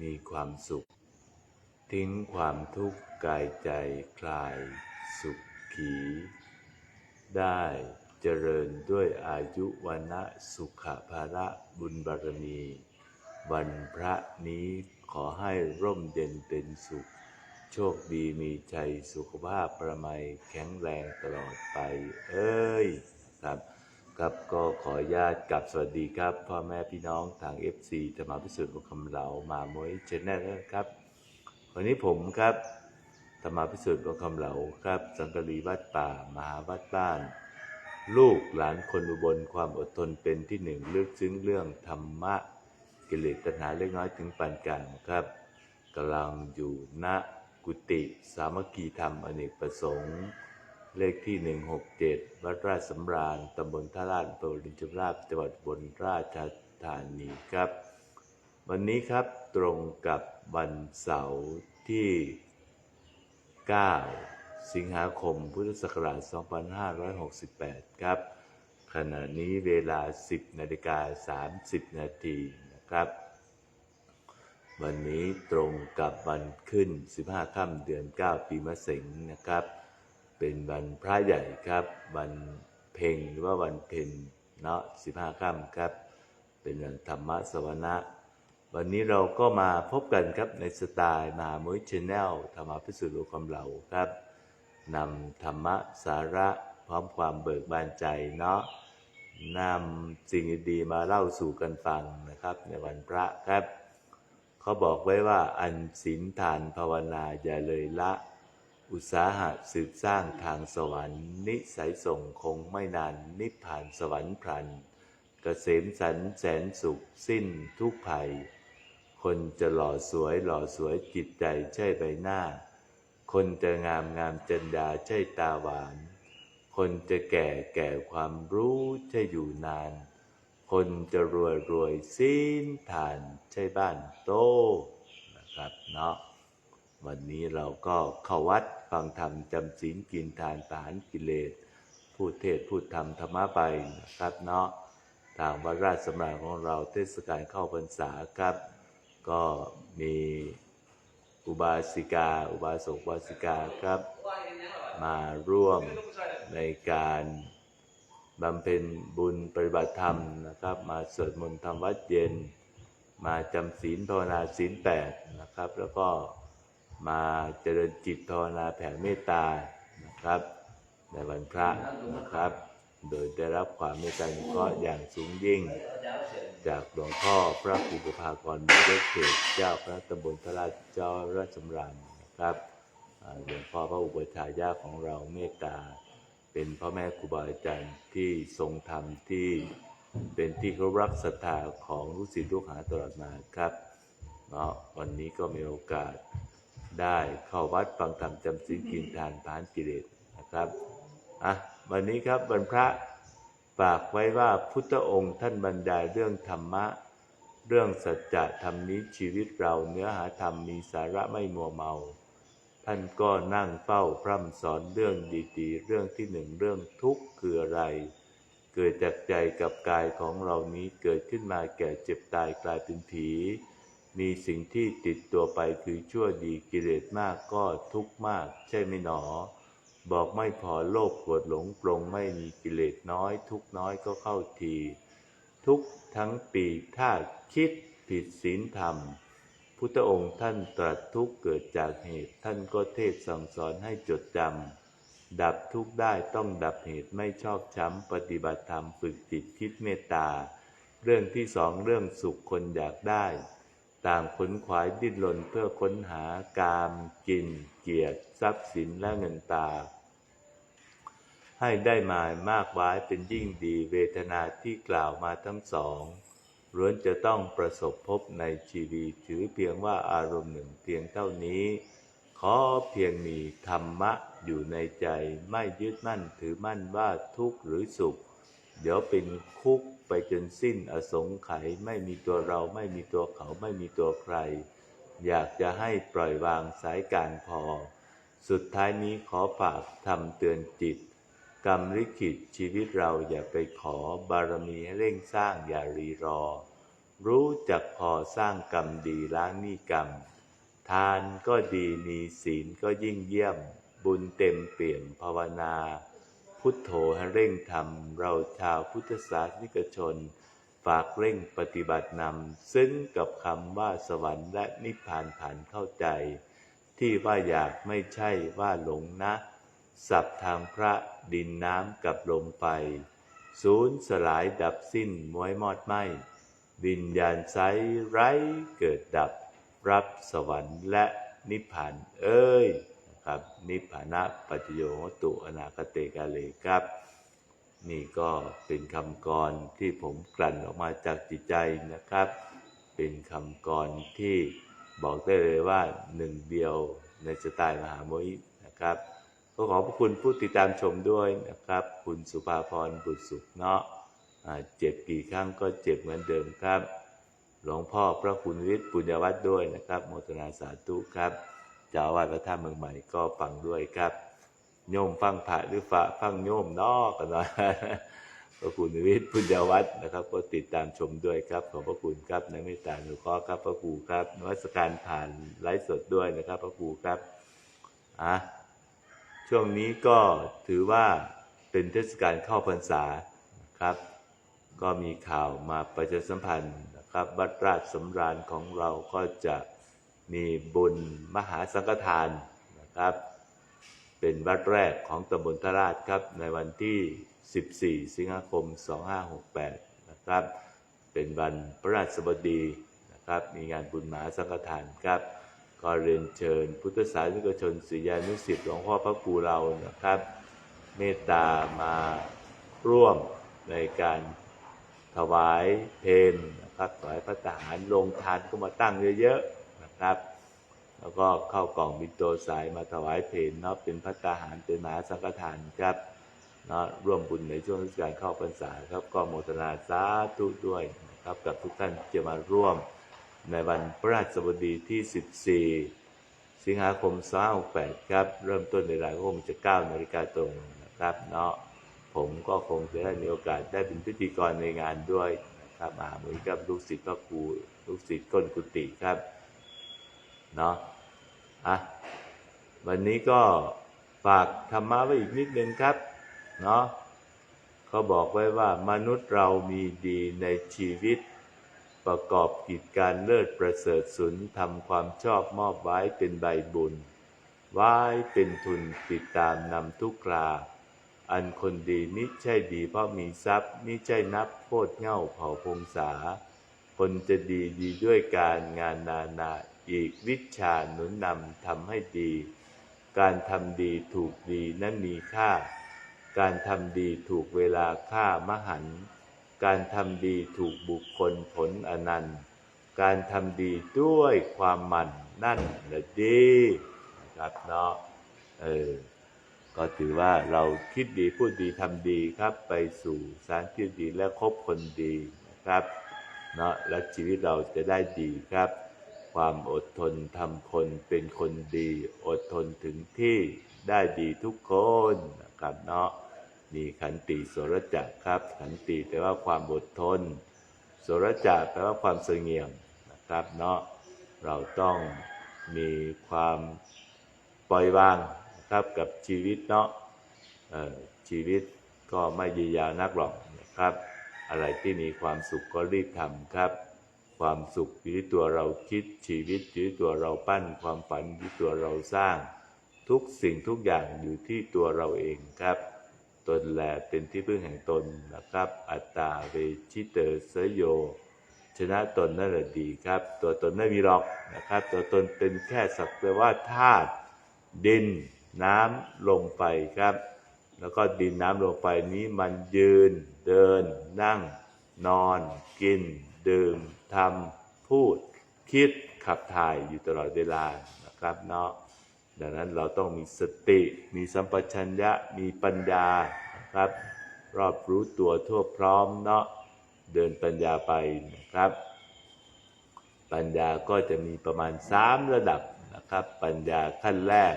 มีความสุข ทิ้งความทุกข์กายใจคลายสุขขี ได้เจริญด้วยอายุวันะสุขภาระบุญบารมีวันพระนี้ขอให้ร่มเย็นเป็นสุข โชคดีมีชัยสุขภาพประไมยแข็งแรงตลอดไป เอ้ยครับ ครับก็ขออนุญาตกลับสวัสดีครับ พ่อแม่พี่น้องทาง FC ธรรมพิสุทธิ์บุญคำเหลามามวยเชนแนลครับ วันนี้ผมครับธรรมพิสุทธิ์บุญคำเหลาครับ สังกะรีวัดป่ามหาวัดบ้าน ลูกหลานคนอุบลความอดทนเป็นที่หนึ่งเลึกซึ้งเรื่องธรรมะกิเลสตัณหาเล็กน้อยถึงปานกลางครับกำลังอยู่ณกุฏิสามัคคีธรรมอเนกประสงค์ เลขที่ 167 วัดราชสำราญตำบลท่าลาดอำเภอวรินชำราบจังหวัดอุบนราชธานีครับ วันนี้ครับตรงกับวันเสาร์ที่ 9 สิงหาคมพุทธศักราช 2568 ครับ ขณะนี้เวลา 10นาฬิกา30 นาทีนะครับ วันนี้ตรงกับวันขึ้น 15 ค่ำเดือน 9 ปีมะเสงนะครับ เป็นวันพระใหญ่ครับ วันเพ็งหรือว่าวันเพ็ญเนาะ15ค่ำครับ เป็นวันธรรมสวนะ วันนี้เราก็มาพบกันครับในสไตล์มหามุ้ยชแนลธรรมพิสุทธิ์รู้ความเหลาครับนำธรรมะสาระพร้อมความเบิกบานใจเนาะนำสิ่งดีๆมาเล่าสู่กันฟังนะครับ ในวันพระครับ เขาบอกไว้ว่าอันศีลทานภาวนาอย่าเลยละ อุตสาหะสืบสร้างทางสวรรค์ นิสัยส่งคงไม่นานนิพพานสวรรค์พลันเกษมสันแสนสุขสิ้นทุกภัย คนจะหล่อสวยหล่อสวยจิตใจใช่ใบหน้า คนจะงามงามจันดาใช่ตาหวาน คนจะแก่แก่ความรู้ใช่อยู่นาน คนจะรวยรวยสิ้นทานใช่บ้านโตนะครับเนาะ วันนี้เราก็เข้าวัดฟังธรรมจำศีลกินทานปารกิเลสพูดเทศพูดธรรมธรรมะไปนะครับเนาะทางวัดราชสำราญของเราเทศกาลเข้าพรรษาครับ ก็มีอุบาสิกา อุบาสกอุบาสิกาครับ มาร่วมในการบำเพ็ญบุญปฏิบัติธรรมนะครับ มาสวดมนต์ทำวัดเย็น มาจำศีลภาวนาศีลแปดนะครับ แล้วก็ มาเจริญจิตภาวนาแผ่เมตตานะครับ ในวันพระนะครับ โดยได้รับความเมตตาเคราะห์อย่างสูงยิ่ง จากหลวงพ่อพระครูประภากรมีเดชเขตเจ้าพระตำบลพระราชเจ้าราชสำราญนะครับหลวงพ่อพระอุปชายาของเราเมตตา เป็นพ่อแม่ครูบาอาจารย์ที่ทรงธรรมที่เป็นที่เคารพศรัทธาของลูกศิษย์ลูกหาตลอดมาครับเนาะวันนี้ก็มีโอกาส ได้เข้าวัดฟังธรรมจำศีลกินทานผานกิเลสนะครับอะวันนี้ครับวันพระฝากไว้ว่าพุทธองค์ท่านบรรยายเรื่องธรรมะ เรื่องสัจจะธรรมนี้ชีวิตเราเนื้อหาธรรมมีสาระไม่มัวเมา ท่านก็นั่งเฝ้าพร่ำสอนเรื่องดีๆ เรื่องที่หนึ่งเรื่องทุกข์คืออะไร เกิดจากใจกับกายของเรานี้เกิดขึ้นมาแก่เจ็บตายกลายเป็นผี มีสิ่งที่ติดตัวไปคือชั่วดีกิเลสมากก็ทุกข์มากใช่ไหมหนอ บอกไม่พอโลภโกรธหลงปรงไม่มีกิเลสน้อย ทุกน้อยก็เข้าที ทุกทั้งปีถ้าคิดผิดศีลธรรม พุทธองค์ท่านตรัสทุกเกิดจากเหตุท่านก็เทศสั่งสอนให้จดจำดับทุกได้ต้องดับเหตุไม่ชอบช้ำปฏิบัติธรรมฝึกจิตคิดเมตตา เรื่องที่สองเรื่องสุขคนอยากได้ ต่างขนขวายดิ้นรนเพื่อค้นหากามกิน เกียรติทรัพย์สินและเงินตา ให้ได้มามากไว้เป็นยิ่งดีเวทนาที่กล่าวมาทั้งสองล้วนจะต้องประสบพบในชีวิตถือเพียงว่าอารมณ์หนึ่งเพียงเท่านี้ ขอเพียงมีธรรมะอยู่ในใจไม่ยึดมั่นถือมั่นว่าทุกข์หรือสุข เดี๋ยวเป็นคุก ไปจนสิ้นอสงไขยไม่มีตัวเราไม่มีตัวเขาไม่มีตัวใคร อยากจะให้ปล่อยวางสายการพอ สุดท้ายนี้ขอฝากทำเตือนจิต กรรมลิขิตชีวิตเราอย่าไปขอบารมีให้เร่งสร้างอย่ารีรอ รู้จักพอสร้างกรรมดีล้างหนี้กรรม ทานก็ดีมีศีลก็ยิ่งเยี่ยม บุญเต็มเปี่ยมภาวนา พุทโธให้เร่งทำเราชาวพุทธศาสนิกชน ฝากเร่งปฏิบัตินำซึ้งกับคำว่าสวรรค์และนิพพานผ่านเข้าใจ ที่ว่าอยากไม่ใช่ว่าหลงนะ สับทางพระดินน้ำกับลมไฟศูนย์สลายดับสิ้นม้วยมอดไหมวิญญาณไซไร้เกิดดับ รับสวรรค์และนิพพานเอ้ย ครับ นิพพานะปัจโยตุอนาคเตกาเลครับ นี่ก็เป็นคำกรที่ผมกลั่นออกมาจากจิตใจนะครับ เป็นคำกรที่บอกได้เลยว่าหนึ่งเดียวในสไตล์มหาโมหินะครับก็ขอบพระคุณผู้ติดตามชมด้วยนะครับ คุณสุภาพรบุตรสุขเนาะเจ็บกี่ครั้งก็เจ็บเหมือนเดิมครับ หลวงพ่อพระคุณวิทย์ปุญญวัฒน์ด้วยนะครับ โมทนาสาธุครับ จ้าวาสพระธาตุเมืองใหม่ก็ฟังด้วยครับ โยมฟังพระหรือฝะฟังโยมนอกกันหน่อยพระคุณวิทย์พุญญวัฒน์นะครับ ก็ติดตามชมด้วยครับ ขอบพระคุณครับในเมตตาหนุเคราะห์ครับพระครูครับนวัตการผ่านไลฟ์สดด้วยนะครับพระครูครับอะช่วงนี้ก็ถือว่าเป็นเทศกาลเข้าพรรษาครับ ก็มีข่าวมาประชาสัมพันธ์นะครับวัดราชสำราญของเราก็จะ มีบุญมหาสังฆทานนะครับ เป็นวัดแรกของตำบลทราชครับ ในวันที่ 14 สิงหาคม 2568 นะครับ เป็นวันพระราชบดีนะครับ มีงานบุญมหาสังฆทานครับ ก็เรียนเชิญพุทธศาสนิกชนศิยานุศิษย์หลวงพ่อพระครูเรานะครับ เมตตามาร่วมในการถวายเพลนะครับถวายพระทหารลงทานก็มาตั้งเยอะๆ นะครับ แล้วก็เข้ากล่องบินโตสายมาถวายเพลเนาะเป็นพระตาหารเป็นมหาสังฆทานครับเนาะร่วมบุญในช่วงเทศกาลเข้าพรรษาครับก็โมทนาสาธุด้วยนะครับกับทุกท่านที่จะมาร่วมในวันพระราชบดีที่ 14 สิงหาคม2568ครับ เริ่มต้นในเวลาก็คงจะ9นาฬิกาตรงนะครับเนาะผมก็คงจะได้มีโอกาสได้เป็นพิธีกรในงานด้วยนะครับมหามุยกับลูกศิษย์พระครูลูกศิษย์ก้นกุฏิครับ เนาะอะวันนี้ก็ฝากธรรมะไว้อีกนิดนึงครับเนาะเขาบอกไว้ว่ามนุษย์เรามีดีในชีวิต ประกอบกิจการเลิศประเสริฐสุนทำความชอบมอบไว้เป็นใบบุญ ไว้เป็นทุนติดตามนำทุกคราอันคนดีมิใช่ดีเพราะมีทรัพย์มิใช่นับโคตรเง่าเผ่าพงษา คนจะดีดีด้วยการงานนานา อีกวิชาหนุนนำทำให้ดี การทำดีถูกดีนั้นมีค่า การทำดีถูกเวลาค่ามหัน การทำดีถูกบุคคลผลอนันต์ การทำดีด้วยความหมั่นนั่นแหละดีนะครับเนาะเออก็ถือว่าเราคิดดีพูดดีทำดีครับ ไปสู่สารที่ดีและคบคนดีนะครับเนาะและชีวิตเราจะได้ดีครับ ความอดทนทำคนเป็นคนดี อดทนถึงที่ได้ดีทุกคนนะครับเนาะมีขันติโสรจักรครับ ขันติแปลว่าความอดทนโสรจักรแปลว่าความเสงี่ยมนะครับเนาะเราต้องมีความปล่อยวางนะครับกับชีวิตเนาะชีวิตก็ไม่ยืยาวนักหรอกนะครับ อะไรที่มีความสุขก็รีบทำครับ ความสุขอยู่ที่ตัวเราคิดชีวิตอยู่ที่ตัวเราปั้นความฝันอยู่ที่ตัวเราสร้าง ทุกสิ่งทุกอย่างอยู่ที่ตัวเราเองครับ ตนแลเป็นที่พึ่งแห่งตนนะครับ อัตตาเวชิเตเสยโย ชนะตนนั่นแหละดีครับ ตัวตนไม่มีหรอกนะครับ ตัวตนเป็นแค่สักแต่ว่าธาตุดินน้ำลมไฟครับ แล้วก็ดินน้ำลมไฟนี้มันยืน เดิน นั่ง นอน กิน ดื่ม ทำพูดคิดขับถ่ายอยู่ตลอดเวลานะครับเนาะดังนั้นเราต้องมีสติ มีสัมปชัญญะมีปัญญานะครับ รอบรู้ตัวทั่วพร้อมเนาะเดินปัญญาไปนะครับ ปัญญาก็จะมีประมาณ 3 ระดับนะครับ ปัญญาขั้นแรก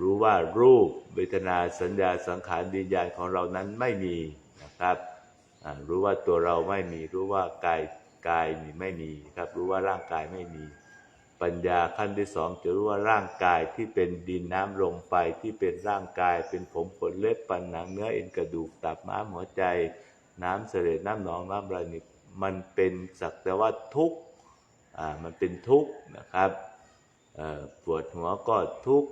รู้ว่ารูปเวทนาสัญญาสังขารวิญญาณของเรานั้นไม่มีนะครับรู้ว่าตัวเราไม่มีรู้ว่ากาย กายนี่ไม่มีครับรู้ว่าร่างกายไม่มี ปัญญาขั้นที่สองจะรู้ว่าร่างกายที่เป็นดินน้ำลมไฟที่เป็นร่างกาย เป็นผมขนเล็บปันหนังเนื้อเอ็นกระดูกตับม้ามหัวใจ น้ำเสลดน้ำหนองน้ำลายนี่มันเป็นสักแต่ว่าทุกข์อ่ามันเป็นทุกข์นะครับปวดหัวก็ทุกข์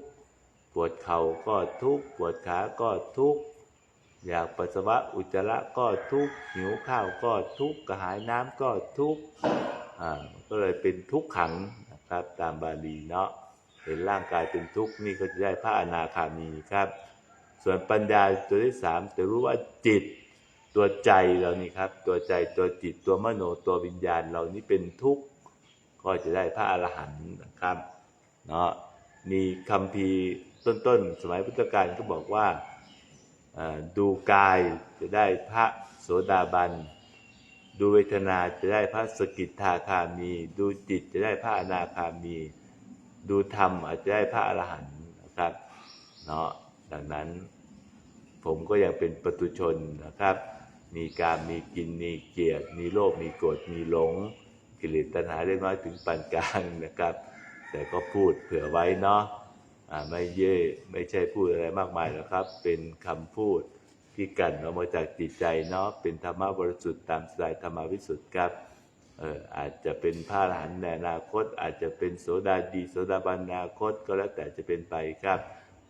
ปวดเข่าก็ทุกข์ปวดขาก็ทุกข์ อยากปัสสาวะอุจจาระก็ทุกข์หิวข้าวก็ทุกข์กระหายน้ำก็ทุกข์อ่าก็เลยเป็นทุกขังนะครับตามบาลีเนาะเห็นร่างกายเป็นทุกข์นี่ก็จะได้พระอนาคามีครับ ส่วนปัญญาตัวที่สามจะรู้ว่าจิตตัวใจเรานี่ครับ ตัวใจตัวจิตตัวมโนตัววิญญาณเรานี่เป็นทุกข์ก็จะได้พระอรหันต์นะครับเนาะมีคำพีต้นๆ สมัยพุทธกาลก็บอกว่า ดูกายจะได้พระโสดาบัน ดูเวทนาจะได้พระสกิทาคามี ดูจิตจะได้พระอนาคามี ดูธรรมอาจจะได้พระอรหันต์นะครับเนาะดังนั้นผมก็ยังเป็นปตุชนนะครับ มีการมีกิน มีเกียรติ มีโลภ มีโกรธ มีหลง กิเลสตัณหาเล็กน้อยถึงปานกลางนะครับ แต่ก็พูดเผื่อไว้เนาะ ไม่เย่ไม่ใช่พูดอะไรมากมายหรอกครับ เป็นคำพูดที่กันออกมาจากจิตใจเนาะเป็นธรรมะบริสุทธิ์ตามสไตล์ธรรมวิสุทธิ์ครับเอออาจจะเป็นพระอรหันต์ในอนาคต อาจจะเป็นโสดาดีโสดาบันนอนาคตก็แล้วแต่จะเป็นไปครับ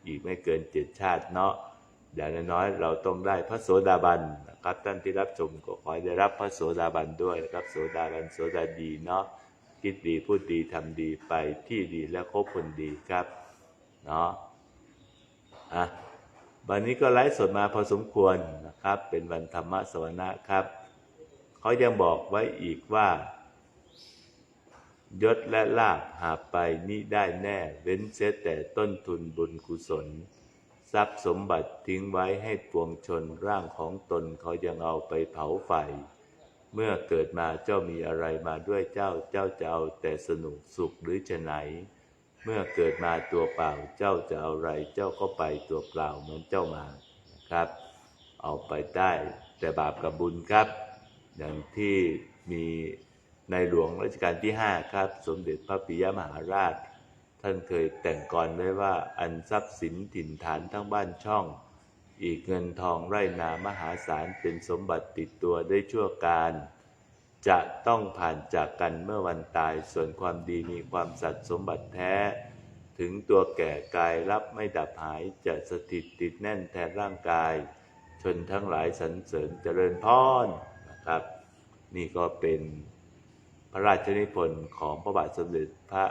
อีกไม่เกินเจ็ดชาติเนาะอย่างน้อยเราต้องได้พระโสดาบันนะครับท่านที่รับชมก็ขอได้รับพระโสดาบันด้วยนะครับโสดาบันโสดาดีเนาะคิดดีพูดดีทำดีไปที่ดีและคบคนดีครับ เนาะอะวันนี้ก็ไลฟ์สดมาพอสมควรนะครับ เป็นวันธรรมสวนะครับเขายังบอกไว้อีกว่ายศและลาภหาไปนี่ได้แน่ เว้นเสียแต่ต้นทุนบุญกุศล ทรัพย์สมบัติทิ้งไว้ให้ปวงชนร่างของตนเขายังเอาไปเผาไฟ เมื่อเกิดมาเจ้ามีอะไรมาด้วยเจ้าเจ้าจะเอาแต่สนุกสุขหรือจะไหน เมื่อเกิดมาตัวเปล่าเจ้าจะเอาอะไร เจ้าก็ไปตัวเปล่าเหมือนเจ้ามานะครับ เอาไปได้แต่บาปกับบุญครับ อย่างที่มีในหลวงรัชกาลที่ 5 ครับ สมเด็จพระปิยมหาราช ท่านเคยแต่งกรไว้ว่าอันทรัพย์สินถิ่นฐานทั้งบ้านช่อง อีกเงินทองไร่นามหาศาลเป็นสมบัติติดตัวได้ชั่วการ จะต้องผ่านจากกันเมื่อวันตายส่วนความดีมีความสัตย์สมบัติแท้ ถึงตัวแก่กายรับไม่ดับหายจะสถิตติดแน่นแทนร่างกาย ชนทั้งหลายสรรเสริญเจริญพรนะครับ นี่ก็เป็นพระราชนิพนธ์ของพระบาทสมเด็จพระ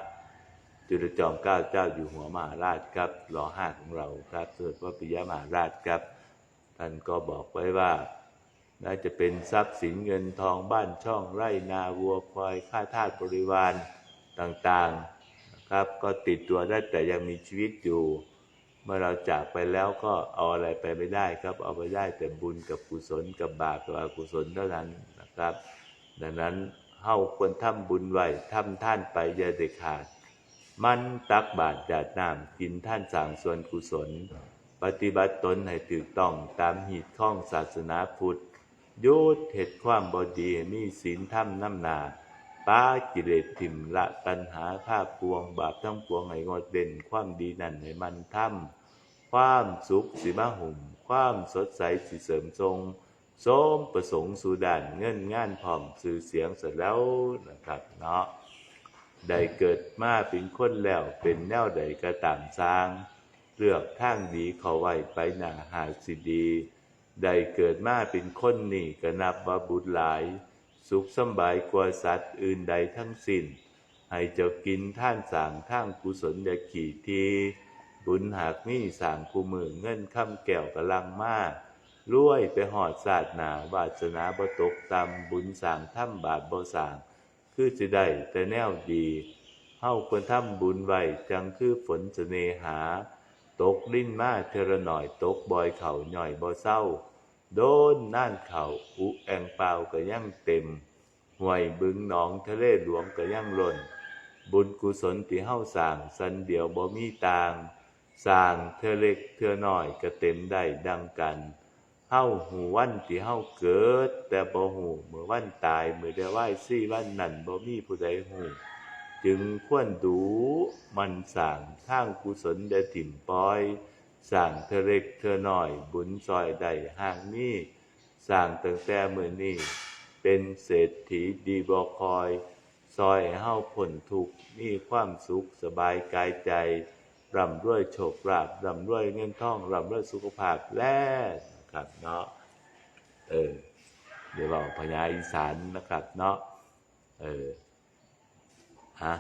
จุลจอมเกล้าเจ้าอยู่หัวมหาราชครับรอห้าของเราครับสมเด็จพระปิยมหาราชครับ ท่านก็บอกไว้ว่า น่าจะเป็นทรัพย์สินเงินทองบ้านช่องไร่นาวัวควายข้าทาสบริวารต่างๆนะครับ ก็ติดตัวได้แต่ยังมีชีวิตอยู่ เมื่อเราจากไปแล้วก็เอาอะไรไปไม่ได้ครับ เอาไปได้แต่บุญกับกุศลกับบาปกับอกุศลเท่านั้นนะครับ ดังนั้นเฮาควรทำบุญไว้ทำท่านไปอย่าเด็ดขาด มันตักบาตรจาดน้ำกินท่านสั่งส่วนกุศล ปฏิบัติตนให้ถูกต้องตามหีดข้องศาสนาพุทธ ยุดเหตุความบดีมีศีลธรรมน้ำหนาป้ากิเลสทิมละตัณหาข้าปวง บาปทั้งปวงให้งดเด่น ความดีนั่นให้มันทำความสุขสิมาหุ่ม ความสดใสสิเสริมทรงสมประสงค์สู่ด่านเงินงานพร้อมสื่อเสียงเสร็จแล้วนะครับเนาะได้เกิดมาเป็นคนแล้วเป็นแนวใดก็ตามสร้าง เลือกทางดีเขาไว้ไปหน้าหากสิดี ได้เกิดมาเป็นคนนี่ก็นับว่าบุญหลาย สุขสบายกว่าสัตว์อื่นใดทั้งสิ้น ให้เจ้ากินท่านสางท่างกุศลอย่าขี่ทีบุญหากมี่สางคูมือเงินคำแก้วกำลังมากรวยไปหอดศาสนาวาสนาบ่ตกตำบุญสางถ้ำบาปบ่สาง คือจะได้แต่แนวดีเฮาควรทำบุญไว้จังคือฝนเสนหา ตกลิ้นมาเทระหน่อยตกบอยเข่าหน่อยบ่เศร้า โดนน่านเข่าอุแองเปล่าก็ยังเต็มห่วยบึงหนองทะเลหลวงก็ยังล้น บุญกุศลที่เฮาสร้างสันเดียวบ่มีต่างสร้างเธอเล็กเธอน้อยก็เต็มได้ดังกันเฮาหูวันที่เฮาเกิด แต่บ่หูเมื่อวันตายเมื่อได้ไหว้ซี่วันนั้นบ่มีผู้ใดหูจึงควรดูมันสร้างทางกุศลแด่ถิ่มปล่อย สร้างเทอเล็กเทอหน้อย บุญซอยใดห่างนี้สร้างตั้งแต่มือนี้เป็นเศรษฐีดีบ่คอย ซอยห้เฮาพ้นทุกมีความสุขสบายกายใจร่ำรวยโชคลาภร่ำรวยเงินทองร่ำรวยสุขภาพแล้นะครับเนาะเออเดี๋ยวบอกพญาอีสานนะครับเนาะเออฮะ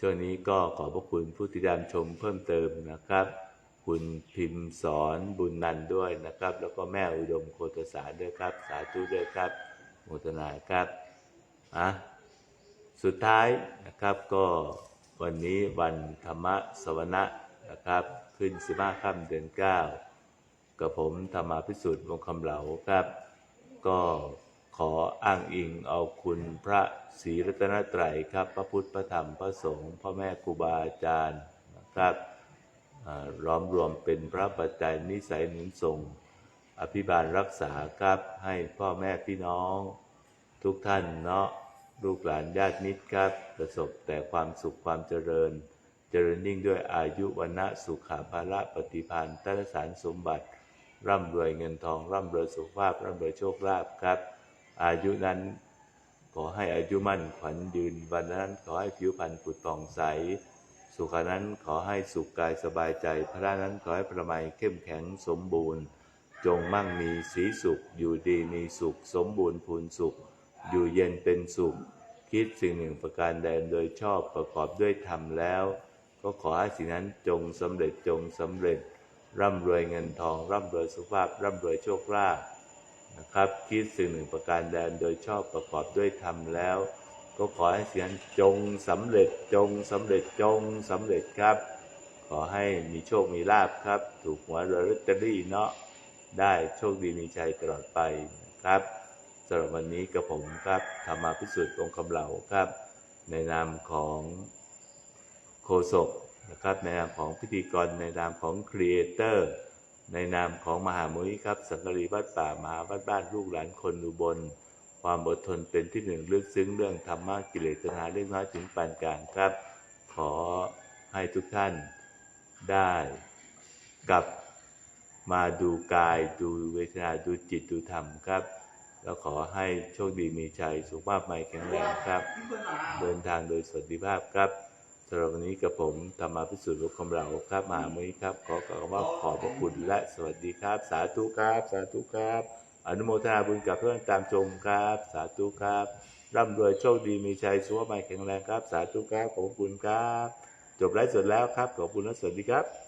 ช่วงนี้ก็ขอบพระคุณผู้ติดตามชมเพิ่มเติมนะครับ คุณพิมพ์สอนบุญนันด้วยนะครับ แล้วก็แม่อุดมโคตสารด้วยครับ สาธุด้วยครับโมทนาครับอะสุดท้ายนะครับก็วันนี้วันธรรมสวนะนะครับ ขึ้นสิบห้าค่ำเดือนเก้ากับผมธรรมาพิสุทธิ์วงคำเหลาครับ ก็ขออ้างอิงเอาคุณพระศรีรัตนตรัยครับ พระพุทธพระธรรมพระสงฆ์พ่อแม่ครูบาอาจารย์นะครับ ล้อมรวมเป็นพระปัจจัยนิสัยหนุนส่ง อภิบาลรักษาครับให้พ่อแม่พี่น้อง ทุกท่านเนาะลูกหลานญาติมิตรครับ ประสบแต่ความสุขความเจริญ เจริญยิ่งด้วยอายุวันะสุขาภาละปฏิพันธ์ตนสารสมบัติ ร่ำรวยเงินทอง ร่ำรวยสุขภาพ ร่ำรวยโชคลาภครับ อายุนั้นขอให้อายุมั่นขวัญยืนวันนั้นขอให้ผิวพรรณผุดผ่องใส สุขนั้นขอให้สุขกายสบายใจ พระนั้นขอให้ประไมัยเข้มแข็งสมบูรณ์ จงมั่งมีสีสุข อยู่ดีมีสุข สมบูรณ์พูนสุข อยู่เย็นเป็นสุข คิดสิ่งหนึ่งประการใดโดยชอบประกอบด้วยธรรมแล้ว ก็ขอให้สิ่งนั้นจงสำเร็จจงสำเร็จ ร่ำรวยเงินทอง ร่ำรวยสุขภาพ ร่ำรวยโชคลาภนะครับ คิดสิ่งหนึ่งประการใดโดยชอบประกอบด้วยธรรมแล้ว ก็ขอให้เสิ่งนั้นจงสำเร็จจงสำเร็จจงสำเร็จครับ ขอให้มีโชคมีลาภครับ ถูกหวยรวยลอตเตอรี่เนาะได้โชคดีมีชัยตลอดไปนะครับสำหรับวันนี้กับผมครับธรรมาพิสุทธิ์องค์คำเหล่าครับ ในนามของโคศกนะครับในนามของพิธีกรในนามของครีเอเตอร์ในนามของมหามุนิครับสังกรีวัดป่ามหาวัดบ้านลูกหลานคนอุบล ความอดทนเป็นที่หนึ่งลึกซึ้งเรื่องธรรมะกิเลสตัณหาเล็กน้อยถึงปานกลางครับ ขอให้ทุกท่านได้กลับมาดูกายดูเวทนาดูจิตดูธรรมครับ แล้วขอให้โชคดีมีชัยสุขภาพใหม่แข็งแรงครับ เดินทางโดยสวัสดิภาพครับสำหรับวันนี้กับผมธรรมาพิสุทธิ์ลูกคำเราครับมหามุนีครับ ขอกล่าวว่าขอบพระคุณและสวัสดีครับ สาธุครับ สาธุครับ อนุโมทนาบุญกับเพื่อนตามชมครับ สาธุครับ ร่ำรวยโชคดีมีชัยสุขภาพแข็งแรงครับ สาธุครับขอบคุณครับ จบไลฟ์สดแล้วครับ ขอบคุณและสวัสดีครับ